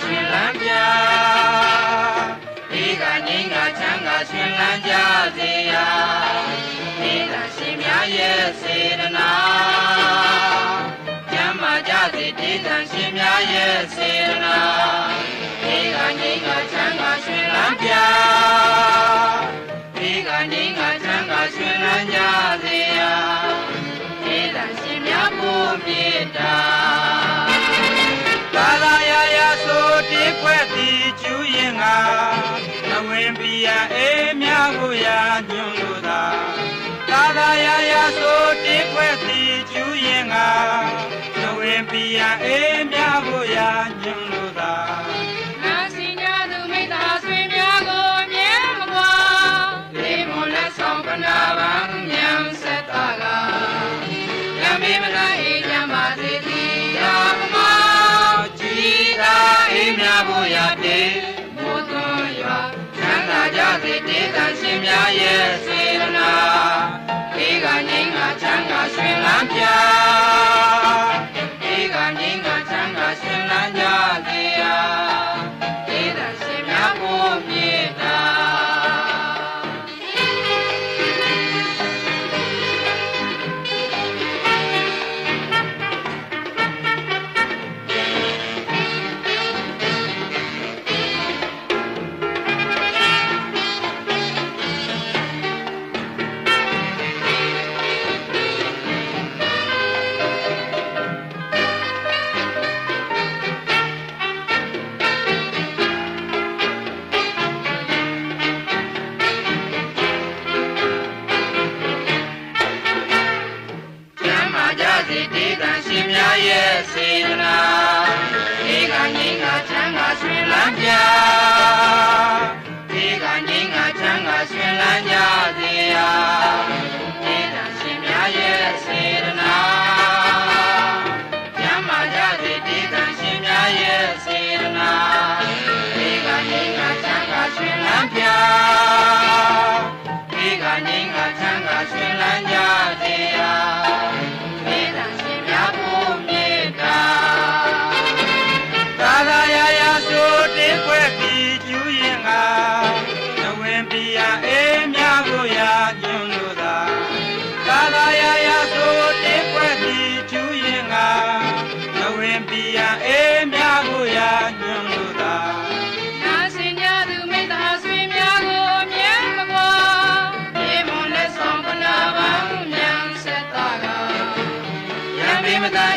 ရှင်လန်းပြဒီကငိမ့်ကချမ်းကရှင်လန်းကြစေရာဒီကရှင်များရဲ့စေတနာကျမ်းမာကြစေဒီကရှင်များရဲ့စေတနာဒီကငိမ့်ကချမ်းကရှင်လန်းပြဒီကငိမ့်ကချမ်းကရှင်လန်းကြစေရာဒီကရှင်များဖို့မေတ္တာ ရအေးမြကိုရာညွန်လို့သာသာသာယာယာဆိုတိခွဲ့သည်ကျူးရင်ငါအဝင်ပြရအေးမြကိုရာညွန်လို့သာနာစီညာသူမိသားဆွေများကိုအမြဲမကွာလေမွန်လက်ဆောင်ကနာပန်းမြန်ဆက်တာကရမေမနာအေးချမ်းပါစေသည်ရာမမောကြည်သာအေးမြကိုရာတေ ရှ ရှင်များရဲ့စေတနာဒီကငိမ့်ကချမ်းသာဆွေလန်းပြဒီကငိမ့်ကချမ်းသာဆွေလန်းကြစေရာဒေသရှင်များရဲ့စေတနာကျမ်းမာကြစေဒေသရှင်များရဲ့စေတနာဒီကငိမ့်ကချမ်းသာဆွေလန်းပြဒီကငိမ့်ကချမ်းသာဆွေလန်းကြ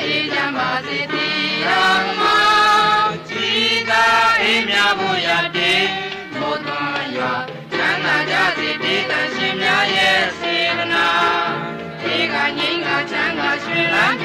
အေးချမ်းပါစေသည်ရာမောကြည်သာအေးမြဖို့ရတေမို့သွန်ရွာချမ်းသာကြစေဒေသရှင်များရဲ့စေတနာဒီကငိမ့်ကချမ်းသာရွှင်လန်းပြ